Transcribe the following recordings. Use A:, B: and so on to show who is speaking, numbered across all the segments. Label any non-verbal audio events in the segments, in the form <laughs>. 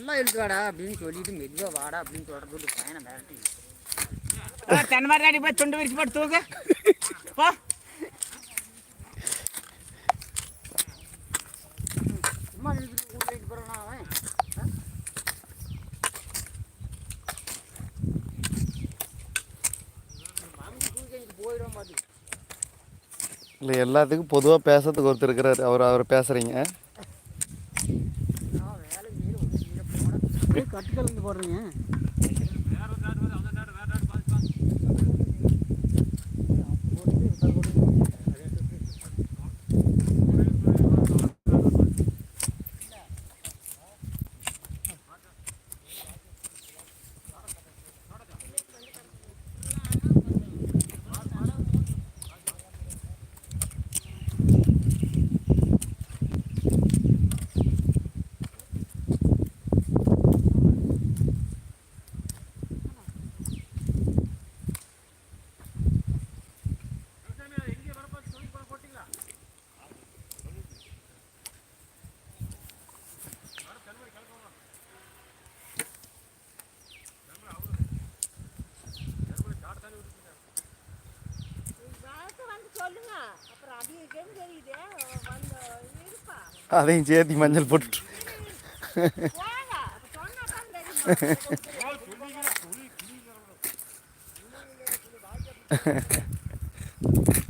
A: நல்லா இழுத்து வாடா அப்படின்னு சொல்லிட்டு மெதுவாக வாடா அப்படின்னு சொல்கிறது பையனை மிரட்டி
B: தென்னை மரம் போய் துண்டு விரிச்சு போட்டு தூக்கு போ.
A: சும்மா போயிட்டு போகிறானா அவன் போயிடும் பாத்து
C: இல்லை எல்லாத்துக்கும் பொதுவாக பேசுறதுக்கு ஒருத்தர் இருக்கிறாரு. அவர் அவர் பேசுகிறீங்க
A: போனேன் போடுறீங்க.
C: அதையும் சேர்த்தி மஞ்சள் போட்டுட்டு.
D: போங்க <laughs> <laughs>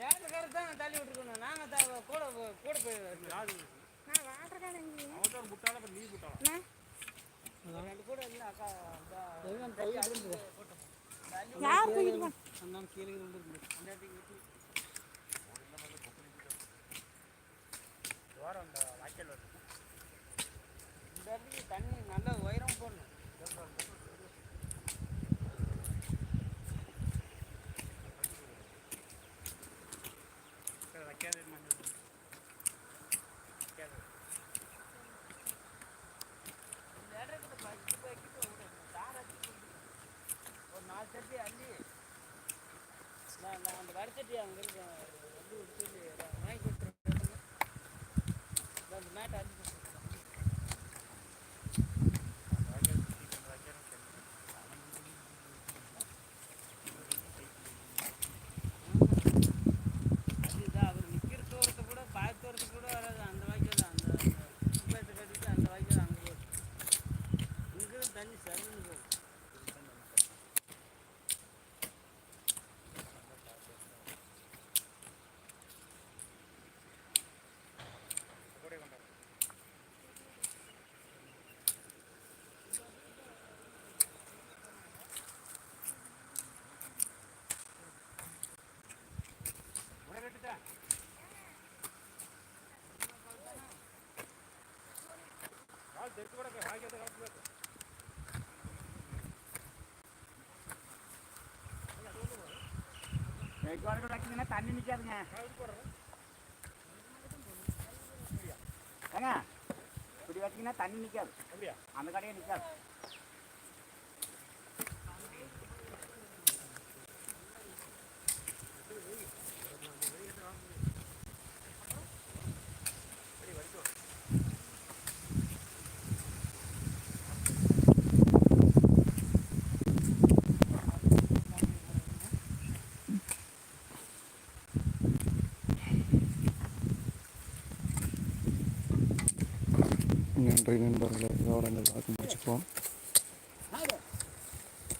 B: கரு தான் தள்ளி விட்டுருக்கணும். நாங்கள் த கூட கூட போய்
D: நான் வாட்டர் கேன்
B: ரெண்டு கூட இல்லை அக்கா
D: யார் தூக்கிட்டு போ-
B: அந்த கீழே விழுந்துருக்கு அந்த இந்த இடத்துக்கு தண்ணி நல்ல உயரம் போடணும் இந்த இடத்துல பத்து பாக்கெட்டு விடு. தார் அடிச்சு விடு. ஒரு நாலு சட்டி அள்ளி மேட் அடிச்சு அந்த வடச்சட்டி அங்கே இருக்கு வந்து சொல்லி வாங்கி கொடுத்துருக்கேன் அந்த மேட்டை அள்ளி கொடுத்துருக்கேன் அதுதான் அவர் நிற்கிற தூரத்தை கூட பாய் தூரத்தை கூட வராது அந்த வாய்க்கால் அந்த பேட்டை கட்டிட்டு அந்த வாய்க்கால் அங்கே போகுது இங்கிருந்து தண்ணி சரின்னு போகுது வச்சிங்கன்னா தண்ணி நிற்காதுங்க ஏங்க இப்படி வச்சிங்கன்னா தண்ணி நிற்காது அந்த கடையே நிற்காது
C: நன்றி நண்பர்களை விவரங்கள் பார்த்து முடிச்சுப்போம்.